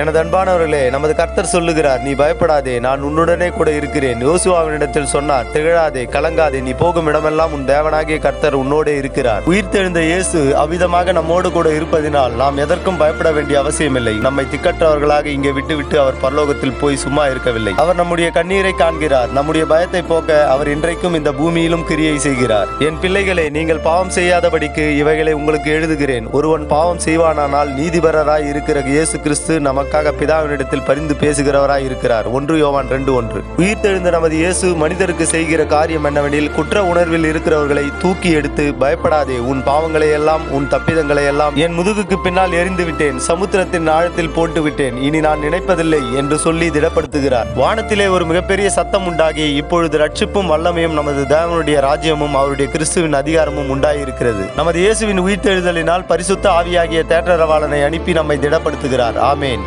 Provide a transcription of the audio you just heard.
எனது அன்பானவர்களே நமது கர்த்தர் சொல்லுகிறார் நீ பயப்படாதே நான் உன்னுடனே கூட இருக்கிறேன். யோசுவாவினிடத்தில் சொன்னார் திகழாதே கலங்காதே நீ போகும் இடமெல்லாம் உன் தேவனாகிய கர்த்தர் உன்னோடே இருக்கிறார். உயிர்த்தெழுந்த இயேசு அவ்விதமாக நம்மோடு கூட இருப்பதினால் நாம் எதற்கும் பயப்பட வேண்டிய அவசியமில்லை. நம்மை திக்கற்றவர்களாக இங்கே விட்டுவிட்டு அவர் பரலோகத்தில் போய் சும்மா இருக்கவில்லை. அவர் நம்முடைய கண்ணீரை காண்கிறார். நம்முடைய பயத்தை போக்க அவர் இன்றைக்கும் இந்த பூமியிலும் கிரியை செய்கிறார். என் பிள்ளைகளே நீங்கள் பாவம் செய்யாதபடிக்கு இவைகளை உங்களுக்கு எழுதுகிறேன். ஒருவன் பாவம் செய்வானானால் நீதிபரராய் இருக்கிற இயேசு கிறிஸ்து நமக்கு நமக்காக பிதாவினிடத்தில் பரிந்து பேசுகிறவராய் இருக்கிறார். ஒன்று யோவான் ரெண்டு ஒன்று. உயிர்த்தெழுந்த நமது இயேசு மனிதருக்கு செய்கிற காரியம் என்னவெனில் குற்ற உணர்வில் இருக்கிறவர்களை தூக்கி எடுத்து பயப்படாதே உன் பாவங்களை எல்லாம் உன் தப்பிதங்களை எல்லாம் என் முதுகுக்கு பின்னால் எரிந்து விட்டேன் சமுத்திரத்தின் ஆழத்தில் போட்டு விட்டேன் இனி நான் நினைப்பதில்லை என்று சொல்லி திடப்படுத்துகிறார். வானத்திலே ஒரு மிகப்பெரிய சத்தம் உண்டாகி இப்பொழுது ரட்சிப்பும் வல்லமையும் நமது தேவனுடைய ராஜ்யமும் அவருடைய கிறிஸ்துவின் அதிகாரமும் உண்டாயிருக்கிறது. நமது இயேசுவின் உயிர்த்தெழுதலினால் பரிசுத்த ஆவியாகிய தேற்றரவாளனை அனுப்பி நம்மை திடப்படுத்துகிறார். ஆமேன்.